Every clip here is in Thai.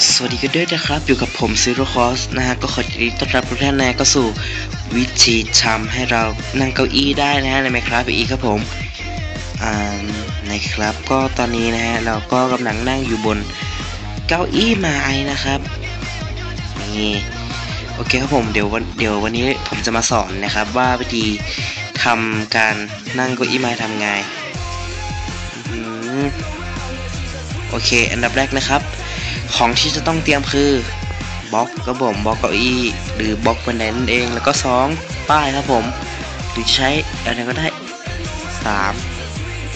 สวัสดีกันด้วยนะครับ อยู่กับผมซิโรคอสนะฮะก็ขอยินดีต้อนรับทุกท่านนะก็สู่วิธีทำให้เรานั่งเก้าอี้ได้นะฮะในไมครับอีกครับผมอ่านะครับก็ตอนนี้นะฮะเราก็กำลังนั่งอยู่บนเก้าอี้ไม้นะครับนี่โอเคครับผมเดี๋ยววันเดี๋ยววันนี้ผมจะมาสอนนะครับว่าวิธีทำการนั่งเก้าอี้ไม้ทำไงโอเค อันดับแรกนะครับ ของที่จะต้องเตรียมคือบล็อกครับผมบล็อกเก้าอี้หรือบล็อกบันไดนั่นเองแล้วก็สองป้ายครับผม หรือใช้อะไรก็ได้สาม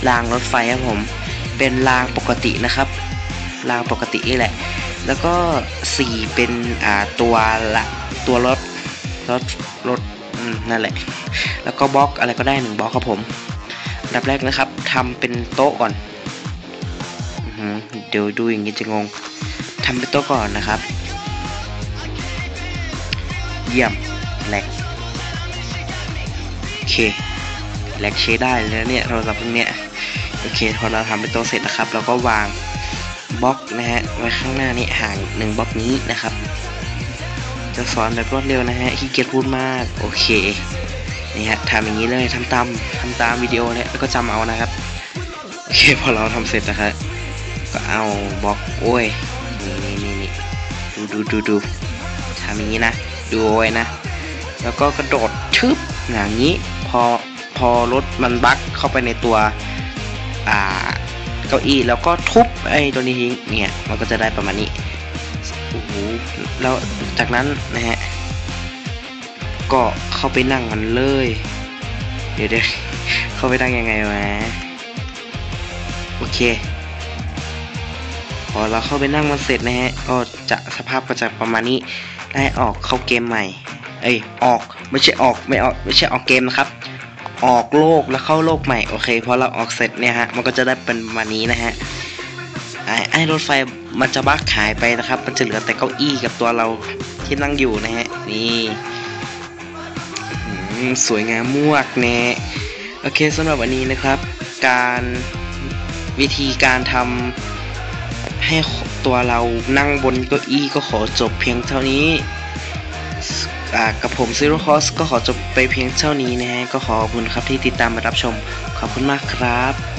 รางรถไฟครับผม เป็นรางปกตินะครับรางปกตินี่แหละ แล้วก็สี่เป็นอ่าตัวละตัวรถรถรถนั่นแหละ แล้วก็บล็อกอะไรก็ได้หนึ่งบล็อกครับผมอันดับแรกนะครับทำเป็นโต๊ะก่อนอเดี๋ยวดูอย่างนี้จะงง ทำเป็นต๊ะก่อนนะครับ เยี่ยมแหลกโอเคแหลกใช้ได้เลยนะเนี่ยโทรศัพท์พวกเนี้ยโอเคพอเราทำเป็นต๊ะเสร็จนะครับเราก็วางบล็อกนะฮะไว้ข้างหน้านี้ห่างหนึ่งบล็อกนี้นะครับ จะสอนแบบรวดเร็วนะฮะขี้เกียจพูดมากโอเคนี่ฮะทำอย่างนี้เลยทำตามทำตามวิดีโอเนี่ยแล้วก็จำเอานะครับโอเคพอเราทำเสร็จนะครับก็เอาบล็อกโอ้ย นี่นี่นี่นี่ดูดูดูดูทำอย่างนี้นะ ดูเอาไว้นะ แล้วก็กระโดดชึบอย่างนี้ พอพอรถมันบั๊กเข้าไปในตัวอ่าเก้าอี้แล้วก็ทุบไอ้ตัวนี้ทิ้งเนี่ยมันก็จะได้ประมาณนี้โอ้โหแล้วจากนั้นนะฮะก็เข้าไปนั่งมันเลย เดี๋ยวเดี๋ยวเข้าไปนั่งยังไงวะโอเค อเราเข้าไปนั่งมันเสร็จนะฮะ ก็จะสภาพก็จะประมาณนี้ ได้ออกเข้าเกมใหม่ เอ้ย ออก ไม่ใช่ออก ไม่ออก ไม่ใช่ออกเกมนะครับ ออกโลกแล้วเข้าโลกใหม่ โอเค พอเราออกเสร็จเนี่ยฮะ มันก็จะได้เป็นประมาณนี้นะฮะ ไอ้ไอ้รถไฟมันจะบักหายไปนะครับ มันจะเหลือแต่เก้าอี้กับตัวเราที่นั่งอยู่นะฮะ นี่สวยงามมวกเนะโอเคสำหรับวันนี้นะครับ การวิธีการทำ ให้ตัวเรานั่งบนเก้าอี้ก็ขอจบเพียงเท่านี้อ่ากับผมซิโรคอสก็ขอจบไปเพียงเท่านี้นะฮะ ก็ขอขอบคุณครับที่ติดตามมารับชม ขอบคุณมากครับ